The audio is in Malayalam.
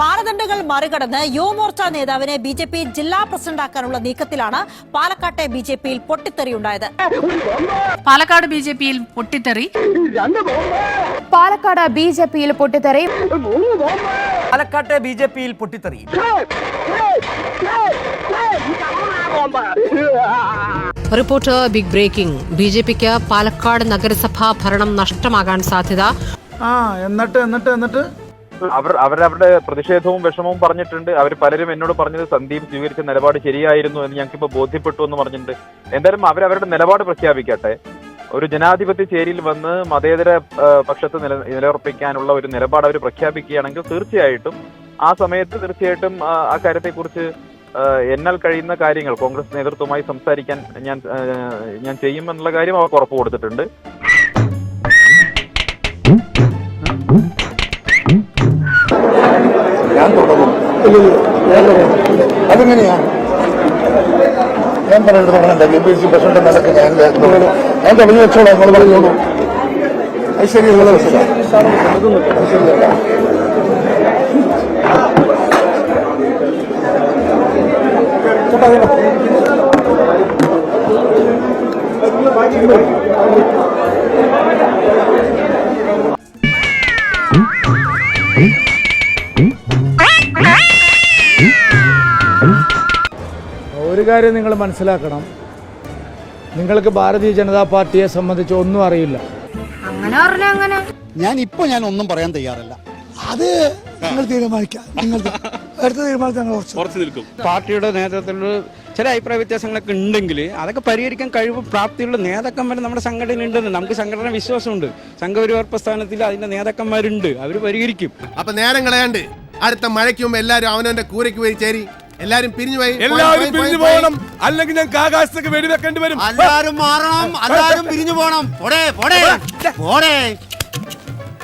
മാനദണ്ഡങ്ങൾ മറികടന്ന് യുവമോർച്ച നേതാവിനെ ബി ജെ പി ജില്ലാ പ്രസിഡന്റാക്കാനുള്ള നീക്കത്തിലാണ് പാലക്കാട്ടെ ബി ജെ പിയിൽ പൊട്ടിത്തെറിയുണ്ടായത് പാലക്കാട് ബി ജെ പിയിൽ പൊട്ടിത്തെറി. പാലക്കാട് ബി ജെ പിയിൽ പൊട്ടിത്തെറി. പാലക്കാട്ടെ ബി ജെ പിയിൽ പൊട്ടിത്തെറി. Report big breaking. B J പിക്ക് പാലക്കാട് നഗരസഭാ ഭരണം നഷ്ടമാകാൻ സാധ്യത. ആ എന്നിട്ട് എന്നിട്ട് എന്നിട്ട്? അവർ അവരവരുടെ പ്രതിഷേധവും വിഷമവും പറഞ്ഞിട്ടുണ്ട്. അവർ പലരും എന്നോട് പറഞ്ഞത് സന്ദീപ് സ്വീകരിച്ച നിലപാട് ശരിയായിരുന്നു എന്ന് ഞങ്ങൾക്ക് ബോധ്യപ്പെട്ടു എന്ന് പറഞ്ഞിട്ടുണ്ട്. എന്തായാലും അവരവരുടെ നിലപാട് പ്രഖ്യാപിക്കട്ടെ. ഒരു ജനാധിപത്യ ചേരിയിൽ വന്ന് മതേതര പക്ഷത്ത് നില നിലയുറപ്പിക്കാനുള്ള ഒരു നിലപാട് അവർ പ്രഖ്യാപിക്കുകയാണെങ്കിൽ തീർച്ചയായിട്ടും ആ സമയത്ത് തീർച്ചയായിട്ടും ആ, കാര്യത്തെക്കുറിച്ച് എന്നാൽ കഴിയുന്ന കാര്യങ്ങൾ കോൺഗ്രസ് നേതൃത്വമായി സംസാരിക്കാൻ ഞാൻ ഞാൻ ചെയ്യുമെന്നുള്ള കാര്യം അവർക്ക് ഉറപ്പ് കൊടുത്തിട്ടുണ്ട്. അതെങ്ങനെയാ ഞാൻ പറയുന്നത് പറയണ്ട കെ പി സി പ്രസിഡന്റ് നിലക്ക് ഞാൻ തുടങ്ങും. ഞാൻ തുടങ്ങി വെച്ചോളാം നിങ്ങൾ പറഞ്ഞോളൂ അത് ശരി നിങ്ങളെ ശരിയല്ല ഒരു കാര്യം നിങ്ങൾ മനസ്സിലാക്കണം. നിങ്ങൾക്ക് ഭാരതീയ ജനതാ പാർട്ടിയെ സംബന്ധിച്ച് ഒന്നും അറിയില്ല. അങ്ങനെ പറഞ്ഞ അങ്ങനെ. ഞാൻ ഇപ്പൊ ഞാൻ ഒന്നും പറയാൻ തയ്യാറല്ല. അത് നിങ്ങൾ തീരുമാനിക്കാം. നിങ്ങൾ അടുത്ത തീരുമാനത്തിൽ പാർട്ടിയുടെ നേതൃത്വത്തിൽ ചില അഭിപ്രായ വ്യത്യാസങ്ങളൊക്കെ ഉണ്ടെങ്കിൽ അതൊക്കെ പരിഹരിക്കാൻ കഴിവ് പ്രാപ്തിയുള്ള നേതാക്കന്മാർ നമ്മുടെ സംഘടന ഉണ്ടെന്ന് നമുക്ക് സംഘടന വിശ്വാസമുണ്ട്. സംഘപരിവാർ പ്രസ്ഥാനത്തിൽ അതിന്റെ നേതാക്കന്മാരുണ്ട്. അവർ പരിഹരിക്കും. അപ്പൊ നേരം കളയാണ്ട് അടുത്ത മഴയ്ക്ക് മുമ്പ് എല്ലാരും അവനവന്റെ കൂരയ്ക്ക് പോയി ചേരി. എല്ലാരും പിരിഞ്ഞു പോയി. എല്ലാവരും പിരിഞ്ഞു പോകണം. അല്ലെങ്കിൽ ഞങ്ങൾക്ക് ആകാശത്തേക്ക് വെടിവെക്കേണ്ടി വരും. എല്ലാരും മാറണം. എല്ലാരും പിരിഞ്ഞു പോണം പോടേ പോടേ. പോടേ.